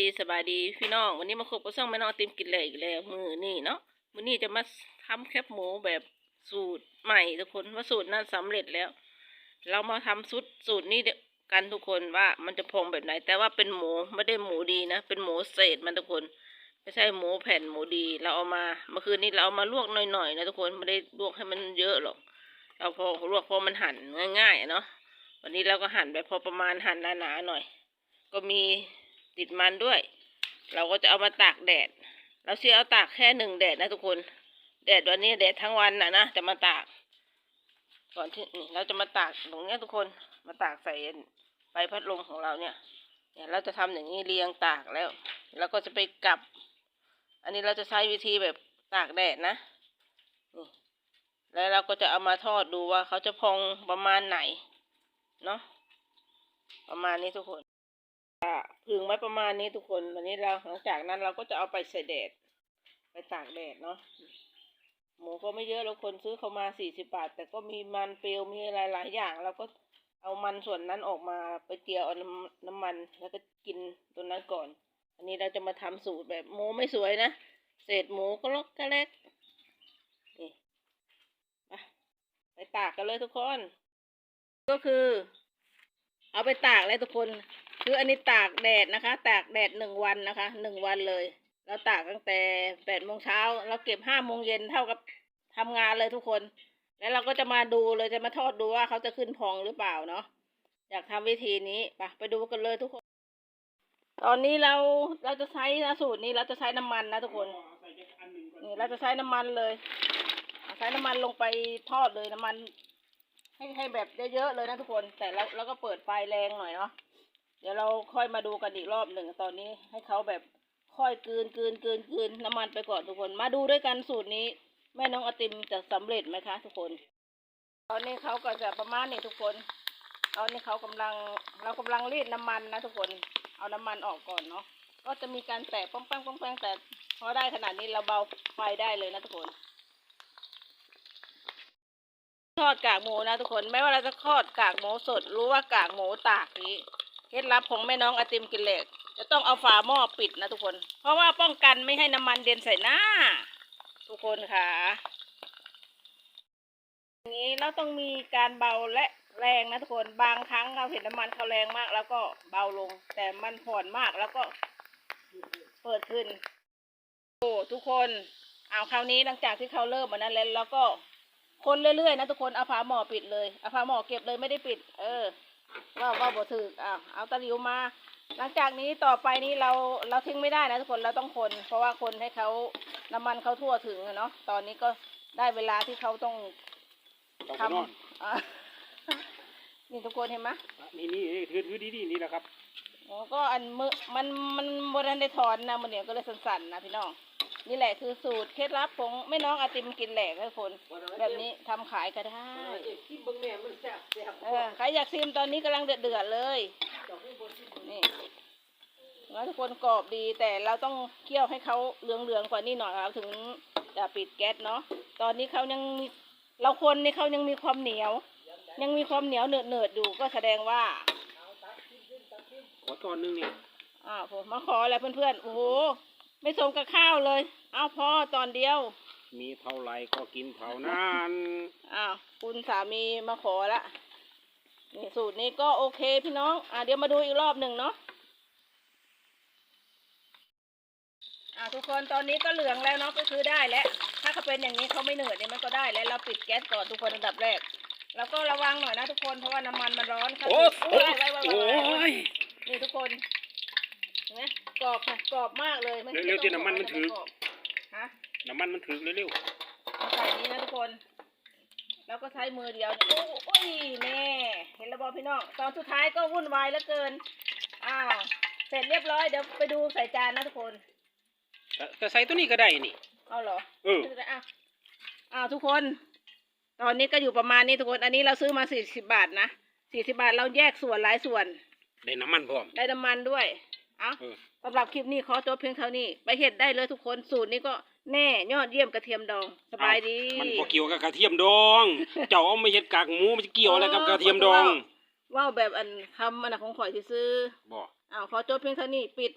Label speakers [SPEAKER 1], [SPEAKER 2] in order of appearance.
[SPEAKER 1] ดีสบายดีพี่น้องวันนี้มาคบกับซ่องแม่น้องติมกินเลยอีกแล้วมือนี่เนาะมือนี่จะมาทำแคบหมูแบบสูตรใหม่ทุกคนว่าสูตรนั้นสำเร็จแล้ว เรามาทำซุดสูตรนี้กันทุกคนว่ามันจะพองแบบไหน แต่ว่าเป็นหมูไม่ได้หมูดีนะ เป็นหมูเศษมันทุกคน ไม่ใช่หมูแผ่นหมูดี เราเอามาเมื่อคืนนี้เราเอามาลวกหน่อยๆนะทุกคนไม่ได้ลวกให้มันเยอะหรอกเราพอลวกพอมันหั่นง่ายๆเนาะวันนี้เราก็หั่นแบบพอประมาณหั่นหนาๆหน่อย ก็มี ติดมันด้วย เราก็จะเอามาตากแดด เราเชื่อเอาตากแค่หนึ่งแดดนะทุกคน แดดวันนี้แดดทั้งวันนะนะจะมาตาก ก่อนที่นี่เราจะมาตากตรงเนี้ยทุกคน มาตากใส่ใบพัดลมของเราเนี่ย เนี่ยเราจะทำอย่างนี้เรียงตากแล้ว แล้วก็จะไปกลับ อันนี้เราจะใช้วิธีแบบตากแดดนะนี่แล้วเราก็จะเอามาทอดดูว่าเขาจะพองประมาณไหน เนาะประมาณนี้ทุกคน อะพึงไว้ประมาณนี้ทุกคนวันนี้เราหลังจากนั้นเราก็จะเอาไปใส่แดด ไปตากแดดเนาะหมูก็ไม่เยอะแล้วคนซื้อเขามาสี่สิบบาท แต่ก็มีมันเปรียวมีอะไรหลายอย่างเราก็เอามันส่วนนั้นออกมาไปเจียวเอาน้ำน้ำมันแล้วก็กินตัวนั้นก่อน อันนี้เราจะมาทำสูตรแบบหมูไม่สวยนะเศษหมูก็ลกก็เล็กนี่ไปไปตากกันเลยทุกคน ก็คือ เอาไปตากเลยทุกคน คืออันนี้ตากแดดนะคะ ตากแดดหนึ่งวันนะคะหนึ่งวันเลย เราตากตั้งแต่แปดโมงเช้าเราเก็บห้าโมงเย็นเท่ากับทำงานเลยทุกคน แล้วเราก็จะมาดูเลยจะมาทอดดูว่าเขาจะขึ้นพองหรือเปล่าเนาะอยากทำวิธีนี้ไปไปดูกันเลยทุกคน ตอนนี้เราเราจะใช้นะสูตรนี้เราจะใช้น้ำมันนะทุกคนนี่เราจะใช้น้ำมันเลยใช้น้ำมันลงไปทอดเลยน้ำมัน ให้ให้แบบเยอะๆเลยนะทุกคน แต่เราเราก็เปิดไฟแรงหน่อยเนาะ ดี๋ยวเราค่อยมาดูกันอีกรอบหนึ่งตอนนี้ให้เขาแบบค่อยกลืนกลืนกลืนกลืนน้ำมันไปก่อนทุกคน มาดูด้วยกันสูตรนี้แม่น้องอติมจะสำเร็จไหมคะ ทุกคน ตอนนี้เขาก็จะประมาณนี้ทุกคนตอนนี้เขากำลังเรากำลังรีดน้ำมันนะทุกคนเอาน้ำมันออกก่อนเนาะก็จะมีการแตกป้องแป้งป้องแป้งแต่พอได้ขนาดนี้เราเบาไฟได้เลยนะทุกคน ทอดกากหมูนะทุกคน ไม่ว่าเราจะทอดกากหมูสด รู้ว่ากากหมูตากนี้ เคล็ดลับของแม่น้องไอติมกินเหล็ก จะต้องเอาฝาหม้อปิดนะทุกคน เพราะว่าป้องกันไม่ให้น้ำมันเด่นใส่หน้า ทุกคนค่ะอย่างนี้เราต้องมีการเบาและแรงนะทุกคนบางครั้งเราเห็นน้ำมันเขาแรงมาก แล้วก็เบาลง แต่มันผ่อนมากแล้วก็เปิดขึ้น โอ้ทุกคนเอาคราวนี้หลังจากที่เขาเริ่มมันนั้นแล้วเราก็คนเรื่อยๆนะทุกคนเอาฝาหม้อปิดเลยเอาฝาหม้อเก็บเลยไม่ได้ปิด เออ ว่าว่าบ่ถืออะเอาตะหลิวมา หลังจากนี้ต่อไปนี้เราเราทิ้งไม่ได้นะทุกคนเราต้องคน เพราะว่าคนให้เขาน้ำมันเขาทั่วถึงอะเนาะตอนนี้ก็ได้เวลาที่เขาต้อง
[SPEAKER 2] ต้อง
[SPEAKER 1] ท
[SPEAKER 2] ไปนอนำ
[SPEAKER 1] อะนี่ทุกคนเห็นไหม
[SPEAKER 2] นี่นี่นี่ถือถือดีดีนี่แหละครับ
[SPEAKER 1] โอ้ก็อันมือมันมันบนได้ถอนนะมันเนี่ยก็เลยสั่นๆนะพี่น้อง นี่แหละคือสูตรเคล็ดลับของแม่น้องอาติมกินแหลกให้คน แบบนี้ทำขายก็ได้เออใครอยากชิมตอนนี้กำลังเดือดเดือดๆเลย นี่แล้วทุกคนกรอบดีแต่เราต้องเคี่ยวให้เขาเหลืองๆกว่านี้หน่อยเราถึงจะปิดแก๊สเนาะตอนนี้เขายังมีเราคนนี่เขายังมีความเหนียว ยังมีความเหนียวเนืดๆอยู่ก็แสดงว่า
[SPEAKER 2] ขอตอนหนึงนี่
[SPEAKER 1] อ้าวผมมาขออะไรเพื่อนๆโอ้โห ไม่สมกับข้าวเลย เอาพอตอนเดียว
[SPEAKER 2] มีเท่าไรก็กินเท่านั้น
[SPEAKER 1] อ้าวคุณสามีมาขอละนี่สูตรนี้ก็โอเคพี่น้อง อ่าเดี๋ยวมาดูอีกรอบหนึ่งเนาะอ่าทุกคนตอนนี้ก็เหลืองแล้วเนาะก็คือได้แล้ว ถ้าเขาเป็นอย่างนี้เขาไม่เหนืดเนี่ยมันก็ได้แล้วเราปิดแก๊สก่อนทุกคนอันดับแรก แล้วก็ระวังหน่อยนะทุกคนเพราะว่าน้ำมันมันร้อนค่ะ
[SPEAKER 2] โอ้
[SPEAKER 1] โอ้
[SPEAKER 2] โอ้
[SPEAKER 1] ยไว้ไว้ไว้
[SPEAKER 2] โอ้
[SPEAKER 1] ไว้
[SPEAKER 2] ย
[SPEAKER 1] นี่ทุกคน เห็นไหมกรอบค่ะกรอบมากเลยไม่
[SPEAKER 2] เร็วๆ
[SPEAKER 1] ไต้อง
[SPEAKER 2] ที่น้ำมันมันถึง
[SPEAKER 1] กรอบฮะ
[SPEAKER 2] น้ำมันมันถึงเร็ว
[SPEAKER 1] เอาใส่นี้นะทุกคน แล้วก็ใช้มือเดียวเนี่ยโอ้โอ้ยแน่เห็นแล้วบอพี่น้องตอนสุดท้ายก็วุ่นวายเหลือเกินอ้าวเสร็จเรียบร้อยเดี๋ยวไปดูใส่จานนะทุกคน
[SPEAKER 2] ๆแต่แต่ใส่ตัวนี้ก็ได้นี่
[SPEAKER 1] เอาเหรอ
[SPEAKER 2] เออ
[SPEAKER 1] อ้าวอ้าวทุกคน ตอนนี้ก็อยู่ประมาณนี้ทุกคน อันนี้เราซื้อมาสี่สิบบาทนะสี่สิบาทเราแยกส่วนหลายส่วน
[SPEAKER 2] ได้น้ำมันพร้อม
[SPEAKER 1] ได้น้ำมันด้วย เอ้า
[SPEAKER 2] เออ
[SPEAKER 1] สำหรับคลิปนี้ขอจบเพียงเท่านี้ ไปเห็ดได้เลยทุกคนสูตรนี้ก็แน่ยอดเยี่ยมกระเทียมดองสบายดี
[SPEAKER 2] มันบ่เกี่ยวกับกระเทียมดอง เจ้าเอาไม่เห็ดกากหมูมันจะเกี่ยวอะไรกับกระเทียมดอง
[SPEAKER 1] ว่าวแบบอันคำอันนะของข่อยที่ซื้อ
[SPEAKER 2] บ่
[SPEAKER 1] อ้าวขอจบเพียงเท่านี้ปิด